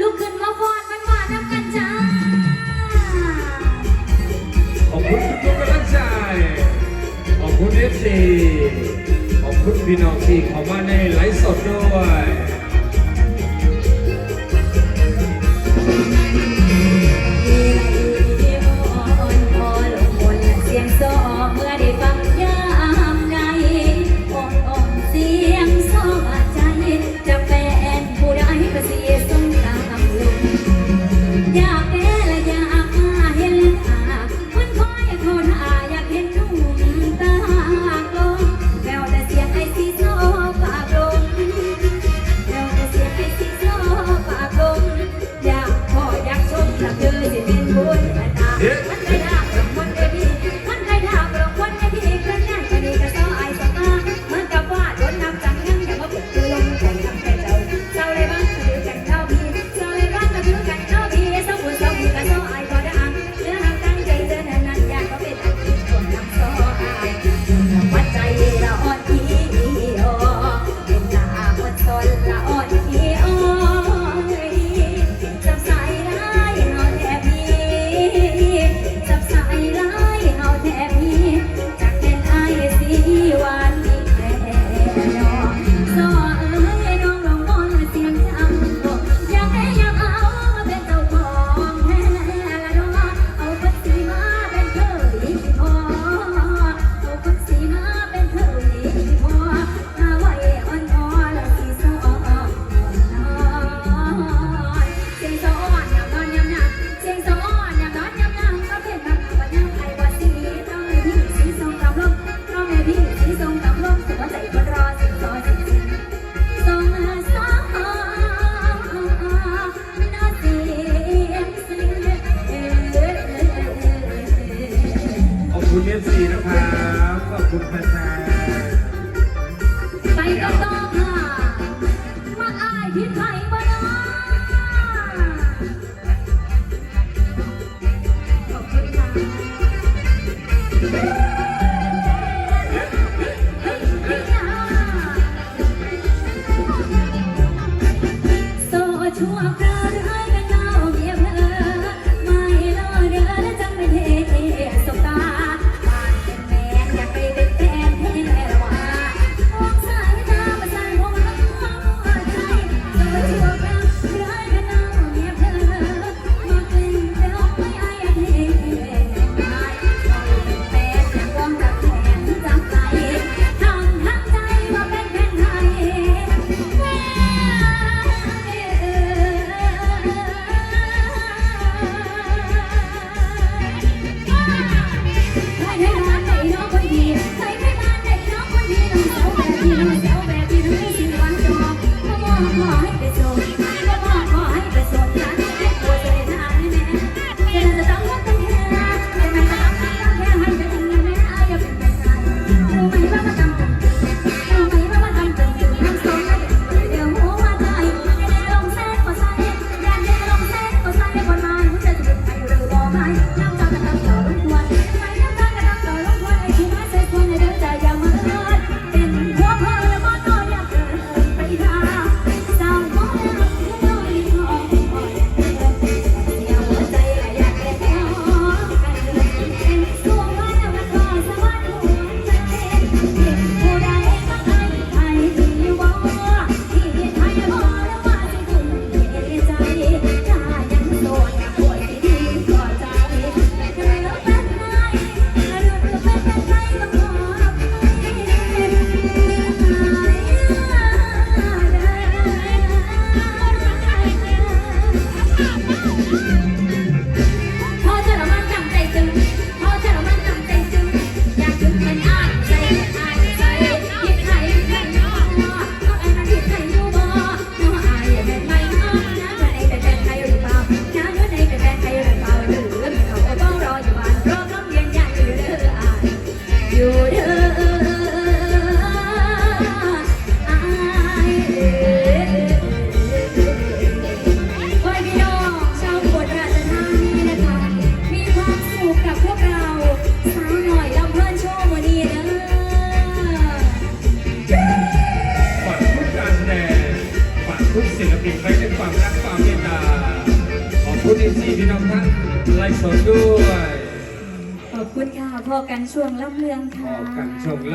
ลุกขึ้นมาฟอนมันมานับกันจ้า ขอบคุณทุกกังใจขอบคุณเอฟซีขอบคุณพี่น้องที่เข้ามาในไลฟ์สดด้วย ฟซีนะครับขอบคุณแฟนไปก็ต้องหามาอายที่ไทยบ้านนาขอบคุณค่ะ ติดไว้เป็นความรักความเมตตาขอบคุณที่ที่พี่น้องท่านไลฟ์สดด้วย ขอบคุณค่ะพอกันช่วงล่ำเรืองค่ะอกันชมและ